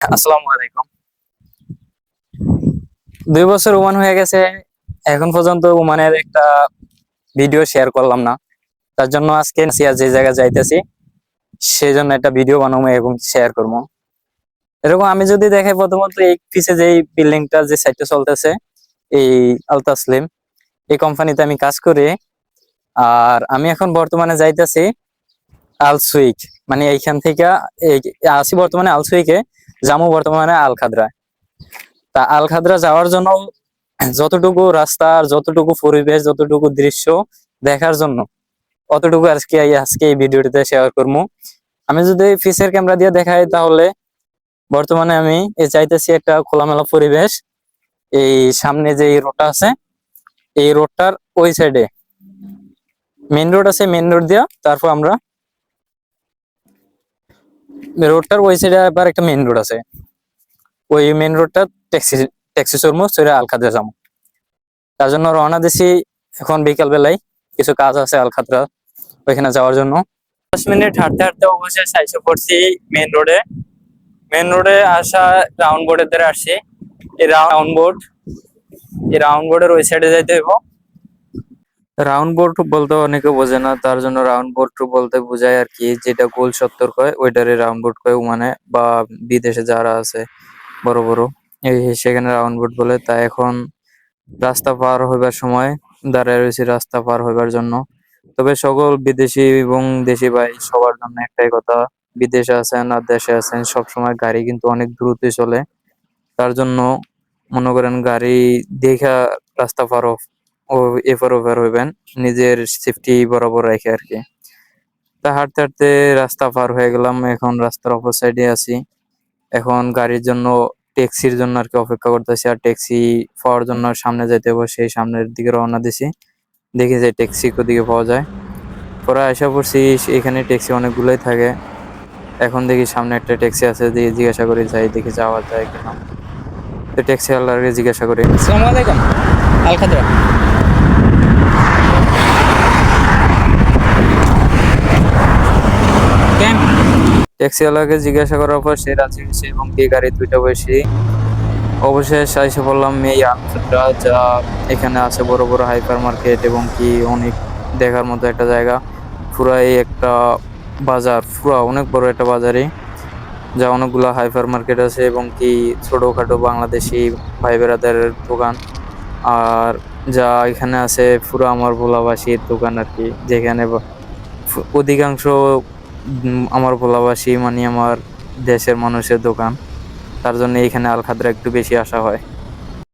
আসসালামু আলাইকুম। দুই বছর ওমান হয়ে গেছে, এখন পর্যন্ত ওমানের একটা ভিডিও শেয়ার করলাম না। তার জন্য আজকে যে জায়গায় যাইতেছি সেই জন্য একটা ভিডিও বানাবো এবং শেয়ার করব। এরকম আমি যদি দেখে প্রথমত এই পিছে যে বিল্ডিংটা, যে সাইটটা চলতেছে, এই আলতাসলিম এই কোম্পানিতে আমি কাজ করি। আর আমি এখন বর্তমানে যাইতেছি আলসুইক মানে এইখান থেকে আসি বর্তমানে আলসুইকে। যাব বর্তমানে আল তা আল খাদরা যাওয়ার জন্য যতটুকু রাস্তা যতটুকু পরিবেশ, যতটুকু দৃশ্য দেখার জন্য অতটুকু আজকে আজকে এই ভিডিওটিতে শেয়ার করব আমি যদি ফিসের ক্যামেরা দিয়ে দেখাই তাহলে বর্তমানে আমি এ চাইতেছি একটা খোলামেলা পরিবেশ। এই সামনে যে এই রোডটা আছে, এই রোডটার ওই সাইডে মেন রোড আছে মেন রোড দিয়া তারপর আমরা রোডটার ওই সাইডে আবার একটা মেন রোড আছে। ওই মেন রোডটা ট্যাক্সি ট্যাক্সি শোরুম সেটা আলখাদ্রা যাব তার জন্য রওনা দিছি এখন বিকাল বেলায় কিছু কাজ আছে আলখাদ্রা ওইখানে যাওয়ার জন্য। দশ মিনিট হাঁটতে হাঁটতে অবশ্যই সাইসে পড়ছি মেন রোডে মেন রোডে আসা রাউন্ড বোর্ডের দ্বারা আসছি। এই রাউন্ড বোর্ড এই রাউন্ড বোর্ডের ওই সাইডে যাইতে হইব। রাউন্ড বোর্ড বলতে অনেকে বোঝে না, তার জন্য রাউন্ড বোর্ড বলতে বোঝায় আর কি, যেটা গোল সত্তর কয় ওইটারে রাউন্ড বোর্ড কয় মানে বা বিদেশে যারা আছে, বড় বড়। এই সেখানে রাউন্ড বোর্ড বলে, তা এখন রাস্তা পার হইবার সময় দাঁড়ায় রয়েছে রাস্তা পার হইবার জন্য। তবে সকল বিদেশি এবং দেশি ভাই সবার জন্য একটাই কথা, বিদেশে আছেন আর দেশে আছেন, সবসময় গাড়ি কিন্তু অনেক দ্রুতই চলে। তার জন্য মনে করেন গাড়ি দেখা রাস্তা পার এপার ওপার হইবেন, নিজের সেফটি বরাবর রেখে আর কি তা হাঁটতে হাঁটতে রাস্তা পার হয়ে গেলাম, এখন রাস্তার অপর সাইডে আছি। এখন গাড়ির জন্য ট্যাক্সির জন্য আর কি অপেক্ষা করতেছি, আর ট্যাক্সি পাওয়ার জন্য সামনে যাইতে হবে সেই সামনের দিকে রওনা দিছি। দেখি যে ট্যাক্সি কোদিকে পাওয়া যায়। পরে আশা করছি, এখানে ট্যাক্সি অনেকগুলোই থাকে। এখন দেখি সামনে একটা ট্যাক্সি আছে, দিয়ে জিজ্ঞাসা করি, যাই দেখি যাওয়া যায় কিনা। তো ট্যাক্সি জিজ্ঞাসা করি। আসসালামু আলাইকুম আল খাদরা ট্যাক্সিওয়ালাকে জিজ্ঞাসা করার পর সে রাজি হয়েছে এবং কি গাড়ি দুইটা বসি অবশেষে এসে বললাম এই আনসারটা যা এখানে আছে বড় বড় হাইপার মার্কেট এবং কি অনেক দেখার মতো একটা জায়গা। পুরাই একটা বাজার, পুরা অনেক বড় একটা বাজারে যা অনেকগুলো হাইপার মার্কেট আছে এবং কি ছোটোখাটো বাংলাদেশি ভাই বেড়াদের দোকান। আর যা এখানে আছে পুরো আমার ভোলাবাসীর দোকান আর কি, যেখানে অধিকাংশ আমার ভোলাবাসী মানে আমার দেশের মানুষের দোকান। তার জন্য এখানে আল খাদরা একটু বেশি আসা হয়।